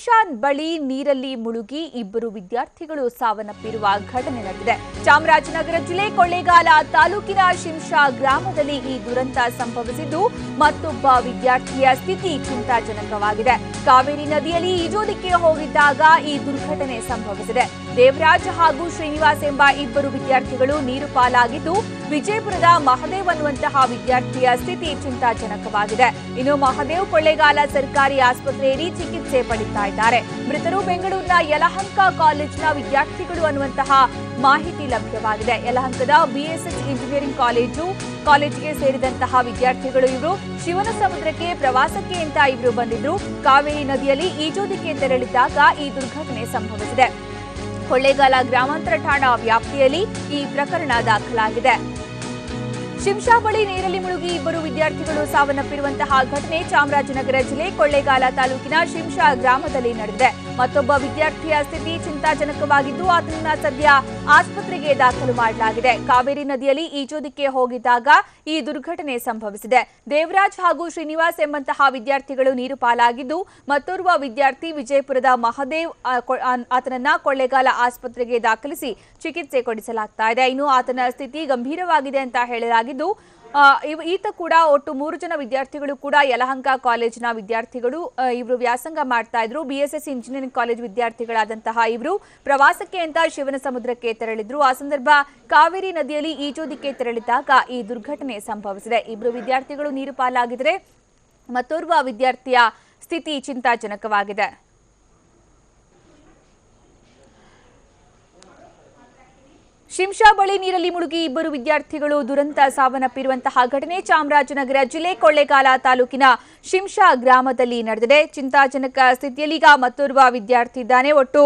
ಶಿಮ್ಶಾನ್ ಬಳಿ ನೀರಲ್ಲಿ ಮುಳುಗಿ ಇಬ್ಬರು ವಿದ್ಯಾರ್ಥಿಗಳು ಸಾವನ್ನಪ್ಪಿರುವ ಘಟನೆ ನಡೆದಿದೆ. ಚಾಮರಾಜನಗರ ಜಿಲ್ಲೆ ಕೊಳ್ಳೇಗಾಲ ತಾಲೂಕಿನ ಶಿಂಶಾ ಗ್ರಾಮದಲ್ಲಿ ಈ ದುರಂತ ಸಂಭವಿಸಿದ್ದು ಮತ್ತೊಬ್ಬ ವಿದ್ಯಾರ್ಥಿಯ ಸ್ಥಿತಿ ಚಿಂತಾಜನಕವಾಗಿದೆ. ಕಾವೇರಿ ನದಿಯಲ್ಲಿ ಈಜೋದಿಕ್ಕೆ ಹೋಗಿದ್ದಾಗ ಈ ದುರ್ಘಟನೆ ಸಂಭವಿಸಿದೆ. ದೇವರಾಜ್ ಹಾಗೂ ಶ್ರೀನಿವಾಸ್ ಎಂಬ ಇಬ್ಬರು ವಿದ್ಯಾರ್ಥಿಗಳು ನೀರು ಪಾಲಾಗಿದ್ದು, ವಿಜಯಪುರದ ಮಹದೇವ್ ಅನ್ನುವಂತಹ ವಿದ್ಯಾರ್ಥಿಯ ಸ್ಥಿತಿ ಚಿಂತಾಜನಕವಾಗಿದೆ. ಇನ್ನು ಮಹದೇವ್ ಕೊಳ್ಳೇಗಾಲ ಸರ್ಕಾರಿ ಆಸ್ಪತ್ರೆಯಲ್ಲಿ ಚಿಕಿತ್ಸೆ ಪಡಿತಾ ಇದ್ದಾರೆ. ಮೃತರು ಬೆಂಗಳೂರಿನ ಯಲಹಂಕ ಕಾಲೇಜಿನ ವಿದ್ಯಾರ್ಥಿಗಳು ಅನ್ನುವಂತಹ ಮಾಹಿತಿ ಲಭ್ಯವಾಗಿದೆ. ಯಲಹಂಕದ ಬಿಎಸ್ಎಸ್ ಇಂಜಿನಿಯರಿಂಗ್ ಕಾಲೇಜು, ಕಾಲೇಜಿಗೆ ಸೇರಿದಂತಹ ವಿದ್ಯಾರ್ಥಿಗಳು ಇವರು ಶಿವನ ಸಮುದ್ರಕ್ಕೆ ಪ್ರವಾಸಕ್ಕೆ ಅಂತ ಇವರು ಬಂದಿದ್ರು. ಕಾವೇರಿ ನದಿಯಲ್ಲಿ ಈಜೋದಿಕ್ಕೆ ತೆರಳಿದ್ದಾಗ ಈ ದುರ್ಘಟನೆ ಸಂಭವಿಸಿದೆ. ಕೊಳ್ಳೇಗಾಲ ಗ್ರಾಮಾಂತರ ಠಾಣಾ ವ್ಯಾಪ್ತಿಯಲ್ಲಿ ಈ ಪ್ರಕರಣ ದಾಖಲಾಗಿದೆ. ಶಿಂಷಾ ಬಳಿ ನೀರಲ್ಲಿ ಮುಳುಗಿ ಇಬ್ಬರು ವಿದ್ಯಾರ್ಥಿಗಳು ಸಾವನ್ನಪ್ಪಿರುವಂತಹ ಘಟನೆ ಚಾಮರಾಜನಗರ ಜಿಲ್ಲೆ ಕೊಳ್ಳೇಗಾಲ ತಾಲೂಕಿನ ಶಿಂಷಾ ಗ್ರಾಮದಲ್ಲಿ ನಡೆದಿದೆ. ಮತ್ತೊಬ್ಬ ವಿದ್ಯಾರ್ಥಿಯ ಸ್ಥಿತಿ ಚಿಂತಾಜನಕವಾಗಿದ್ದು, ಆತನನ್ನ ಸದ್ಯ ಆಸ್ಪತ್ರೆಗೆ ದಾಖಲು ಮಾಡಲಾಗಿದೆ. ಕಾವೇರಿ ನದಿಯಲ್ಲಿ ಈಜೋದಿಕ್ಕೆ ಹೋಗಿದ್ದಾಗ ಈ ದುರ್ಘಟನೆ ಸಂಭವಿಸಿದೆ. ದೇವರಾಜ್ ಹಾಗೂ ಶ್ರೀನಿವಾಸ್ ಎಂಬಂತಹ ವಿದ್ಯಾರ್ಥಿಗಳು ನೀರು ಪಾಲಾಗಿದ್ದು, ಮತ್ತೋರ್ವ ವಿದ್ಯಾರ್ಥಿ ವಿಜಯಪುರದ ಮಹದೇವ್ ಆತನನ್ನ ಕೊಳ್ಳೇಗಾಲ ಆಸ್ಪತ್ರೆಗೆ ದಾಖಲಿಸಿ ಚಿಕಿತ್ಸೆ ಕೊಡಿಸಲಾಗ್ತಾ ಇದೆ. ಇನ್ನು ಆತನ ಸ್ಥಿತಿ ಗಂಭೀರವಾಗಿದೆ ಅಂತ ಹೇಳಲಾಗಿದ್ದು ಆ, ಇವ್- ಈತ ಕೂಡ ಒಟ್ಟು ಮೂರು ಜನ ವಿದ್ಯಾರ್ಥಿಗಳು ಕೂಡ ಯಲಹಂಕ ಕಾಲೇಜಿನ ವಿದ್ಯಾರ್ಥಿಗಳು ಇವರು ವ್ಯಾಸಂಗ ಮಾಡ್ತಾ ಇದ್ರು. ಬಿಎಸ್ಎಸ್ ಇಂಜಿನಿಯರಿಂಗ್ ಕಾಲೇಜ್ ವಿದ್ಯಾರ್ಥಿಗಳಾದಂತಹ ಇವರು ಪ್ರವಾಸಕ್ಕೆ ಅಂತ ಶಿವನ ಸಮುದ್ರಕ್ಕೆ ತೆರಳಿದ್ರು. ಆ ಸಂದರ್ಭ ಕಾವೇರಿ ನದಿಯಲ್ಲಿ ಈಜೋದಿಕ್ಕೆ ತೆರಳಿದಾಗ ಈ ದುರ್ಘಟನೆ ಸಂಭವಿಸಿದೆ. ಇಬ್ಬರು ವಿದ್ಯಾರ್ಥಿಗಳು ನೀರು ಪಾಲಾಗಿದ್ರೆ ಮತ್ತೋರ್ವ ವಿದ್ಯಾರ್ಥಿಯ ಸ್ಥಿತಿ ಚಿಂತಾಜನಕವಾಗಿದೆ. ಶಿಂಷಾ ಬಳಿ ನೀರಲ್ಲಿ ಮುಳುಗಿ ಇಬ್ಬರು ವಿದ್ಯಾರ್ಥಿಗಳು ದುರಂತ ಸಾವನ್ನಪ್ಪಿರುವಂತಹ ಘಟನೆ ಚಾಮರಾಜನಗರ ಜಿಲ್ಲೆ ಕೊಳ್ಳೇಗಾಲ ತಾಲೂಕಿನ ಶಿಂಷಾ ಗ್ರಾಮದಲ್ಲಿ ನಡೆದಿದೆ. ಚಿಂತಾಜನಕ ಸ್ಥಿತಿಯಲ್ಲಿಗ ಮತ್ತೋರ್ವ ವಿದ್ಯಾರ್ಥಿ ಇದ್ದಾನೆ. ಒಟ್ಟು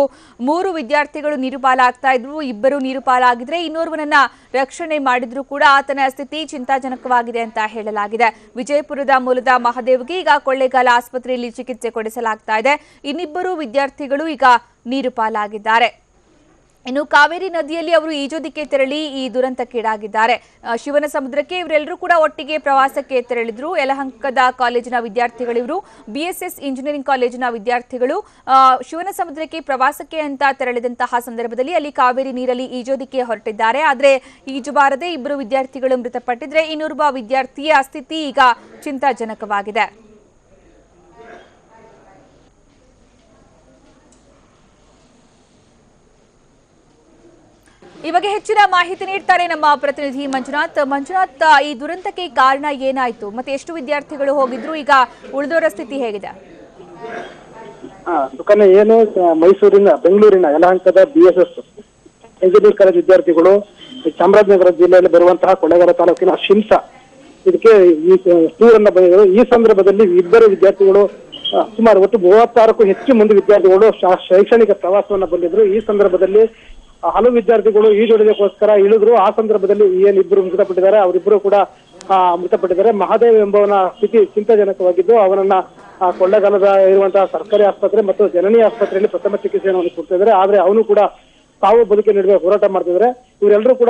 ಮೂರು ವಿದ್ಯಾರ್ಥಿಗಳು ನೀರುಪಾಲಾಗ್ತಾ ಇದ್ರು. ಇಬ್ಬರು ನೀರುಪಾಲಾಗಿದ್ರೆ ಇನ್ನೋರ್ವನನ್ನ ರಕ್ಷಣೆ ಮಾಡಿದ್ರು ಕೂಡ ಆತನ ಸ್ಥಿತಿ ಚಿಂತಾಜನಕವಾಗಿದೆ ಅಂತ ಹೇಳಲಾಗಿದೆ. ವಿಜಯಪುರದ ಮೂಲದ ಮಹದೇವ್ಗೆ ಈಗ ಕೊಳ್ಳೇಗಾಲ ಆಸ್ಪತ್ರೆಯಲ್ಲಿ ಚಿಕಿತ್ಸೆ ಕೊಡಿಸಲಾಗ್ತಾ ಇದೆ. ಇನ್ನಿಬ್ಬರು ವಿದ್ಯಾರ್ಥಿಗಳು ಈಗ ನೀರುಪಾಲಾಗಿದ್ದಾರೆ. ಇನ್ನು ಕಾವೇರಿ ನದಿಯಲ್ಲಿ ಅವರು ಈಜೋದಿಕ್ಕೆ ತೆರಳಿ ಈ ದುರಂತಕ್ಕೀಡಾಗಿದ್ದಾರೆ ಶಿವನ ಸಮುದ್ರಕ್ಕೆ ಇವರೆಲ್ಲರೂ ಕೂಡ ಒಟ್ಟಿಗೆ ಪ್ರವಾಸಕ್ಕೆ ತೆರಳಿದ್ರು. ಯಲಹಂಕದ ಕಾಲೇಜಿನ ವಿದ್ಯಾರ್ಥಿಗಳಿವರು ಬಿಎಸ್ಎಸ್ ಇಂಜಿನಿಯರಿಂಗ್ ಕಾಲೇಜಿನ ವಿದ್ಯಾರ್ಥಿಗಳು. ಶಿವನ ಸಮುದ್ರಕ್ಕೆ ಪ್ರವಾಸಕ್ಕೆ ಅಂತ ತೆರಳಿದಂತಹ ಸಂದರ್ಭದಲ್ಲಿ ಅಲ್ಲಿ ಕಾವೇರಿ ನೀರಲ್ಲಿ ಈಜೋದಿಕ್ಕೆ ಹೊರಟಿದ್ದಾರೆ. ಆದರೆ ಈಜುಬಾರದೆ ಇಬ್ಬರು ವಿದ್ಯಾರ್ಥಿಗಳು ಮೃತಪಟ್ಟಿದ್ರೆ ಇನ್ನೋರ್ವ ವಿದ್ಯಾರ್ಥಿಯ ಸ್ಥಿತಿ ಈಗ ಚಿಂತಾಜನಕವಾಗಿದೆ. ಈ ಬಗ್ಗೆ ಹೆಚ್ಚಿನ ಮಾಹಿತಿ ನೀಡ್ತಾರೆ ನಮ್ಮ ಪ್ರತಿನಿಧಿ ಮಂಜುನಾಥ್. ಮಂಜುನಾಥ್ ಈ ದುರಂತಕ್ಕೆ ಕಾರಣ ಏನಾಯ್ತು? ಮತ್ತೆ ಎಷ್ಟು ವಿದ್ಯಾರ್ಥಿಗಳು ಹೋಗಿದ್ರು? ಈಗ ಉಳಿದವರ ಸ್ಥಿತಿ ಹೇಗಿದೆ? ಏನು ಮೈಸೂರಿನ, ಬೆಂಗಳೂರಿನ ಯಲಹಂಕದ B S S engineering college ವಿದ್ಯಾರ್ಥಿಗಳು ಚಾಮರಾಜನಗರ ಜಿಲ್ಲೆಯಲ್ಲಿ ಬರುವಂತಹ ಕೊಳ್ಳೇಗಾಲ ತಾಲೂಕಿನ ಶಿಂಸ. ಇದಕ್ಕೆ ಈ ಟೂರ್ ಅನ್ನ ಬಂದಿದ್ದರು ಈ ಸಂದರ್ಭದಲ್ಲಿ ಇಬ್ಬರು ವಿದ್ಯಾರ್ಥಿಗಳು ಸುಮಾರು ಒಟ್ಟು ಮೂವತ್ತಾರಕ್ಕೂ ಹೆಚ್ಚು ಮಂದಿ ವಿದ್ಯಾರ್ಥಿಗಳು ಶೈಕ್ಷಣಿಕ ಪ್ರವಾಸವನ್ನ ಬಂದಿದ್ರು. ಈ ಸಂದರ್ಭದಲ್ಲಿ ಹಲವು ವಿದ್ಯಾರ್ಥಿಗಳು ಜೋಡಿಗೋಸ್ಕರ ಇಳಿದ್ರು. ಆ ಸಂದರ್ಭದಲ್ಲಿ ಏನ್ ಇಬ್ಬರು ಮೃತಪಟ್ಟಿದ್ದಾರೆ ಅವರಿಬ್ಬರು ಕೂಡ ಮೃತಪಟ್ಟಿದ್ದಾರೆ. ಮಹಾದೇವ್ ಎಂಬವನ ಸ್ಥಿತಿ ಚಿಂತಾಜನಕವಾಗಿದ್ದು, ಅವನನ್ನ ಕೊಳ್ಳೇಗಾಲದ ಇರುವಂತಹ ಸರ್ಕಾರಿ ಆಸ್ಪತ್ರೆ ಮತ್ತು ಜನನಿ ಆಸ್ಪತ್ರೆಯಲ್ಲಿ ಪ್ರಥಮ ಚಿಕಿತ್ಸೆಯನ್ನು ಕೊಡ್ತಿದ್ದಾರೆ. ಆದ್ರೆ ಅವನು ಕೂಡ ತಾವು ಬದುಕಿನ ನಡುವೆ ಹೋರಾಟ ಮಾಡ್ತಿದ್ದಾರೆ. ಇವರೆಲ್ಲರೂ ಕೂಡ,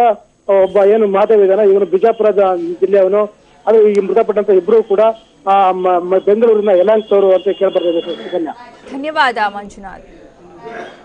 ಒಬ್ಬ ಏನು ಮಹಾದೇವ್ ಇದಾನ ಇವನು ಬಿಜಾಪುರದ ಜಿಲ್ಲೆಯವನು. ಅದು ಈ ಮೃತಪಟ್ಟಂತ ಇಬ್ರು ಕೂಡ ಬೆಂಗಳೂರಿನ ಮ- ಅವರು ಅಂತ ಸುಕನ್ಯಾ ಧನ್ಯವಾದ ಮಂಜುನಾಥ್.